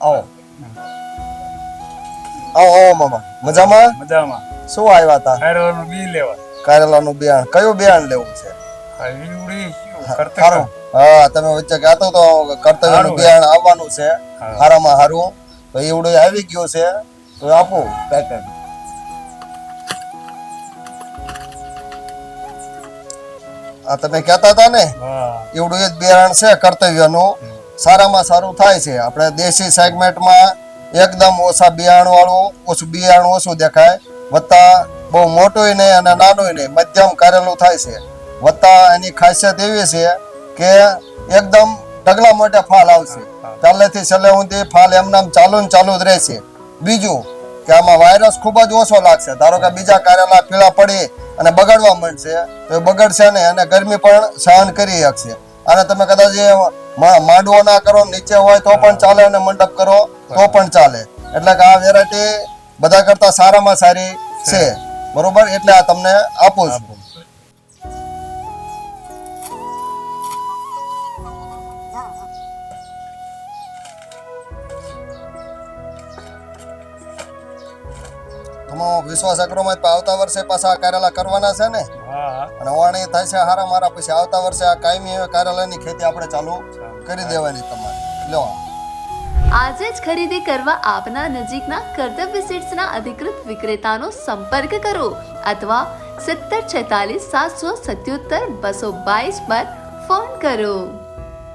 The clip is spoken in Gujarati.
આવો. આવો આવો મામા. મજામાં? મજામાં. શું આવ્યા હતા કારેલાનું બી લેવા. કારેલાનું બિયાણ કયું બિયાણ લેવું છે? હા તમે વચ્ચે કહેતો તો કર્તવ્યનું બિયાણ આવવાનું છે. હારામાં હારું. તો એવડું આવી ગયું છે. તો આપો પેકેટ આ તમે કહેતા હતા ને? એવડું એ જ બિયારણ છે કર્તવ્યનું. સારામાં સારું થાય છે. આપણે દેશી સેગમેન્ટમાં એકદમ ઓછા બિયારણ વાળું ઓછું બિયારણ ઓછું દેખાય. વત્તા બહુ મોટું નહીં અને નાનું નહીં મધ્યમ કરેલું થાય છે. વત્તા એની ખાસિયત એવી છે કે એકદમ ઢગલા મોટે ફાલ આવશે. પહેલેથી છેલ્લે સુધી ફાલ એમનામ ચાલુ ને ચાલુ જ રહેશે. બીજું કે આમાં વાયરસ ખૂબ જ ઓછો લાગશે. ધારો કે બીજા કારેલા પીળા પડી અને બગાડવા માંડશે. તો એ બગડશે નહીં અને ગરમી પણ સહન કરી શકશે. અને તમે કદાચ માંડવો ના કરો નીચે હોય તો પણ ચાલે અને મંડપ કરો તો પણ ચાલે. એટલે કે આ વેરાયટી બધા કરતા સારામાં સારી છે. બરોબર? એટલે આ તમને આપું છું. તમારો વિશ્વાસ અગ્રોમાં તો આવતા વર્ષે પાછા આ કારેલા કરવાના છે ને? હા. અને વાણી થાય છે હારા મારા. પછી આવતા વર્ષે આ કાયમી કાર્યાલયની કારેલાની ખેતી આપણે ચાલુ કરી દેવાની તમારે. લો આજે જ ખરીદી કરવા આપના નજીકના કર્તવ્ય સીડ્સના અધિકૃત વિક્રેતાનો સંપર્ક કરો અથવા સિત્તેર છેતાલીસ સાતસો સત્યોતર બસો બાવીસ પર ફોન કરો.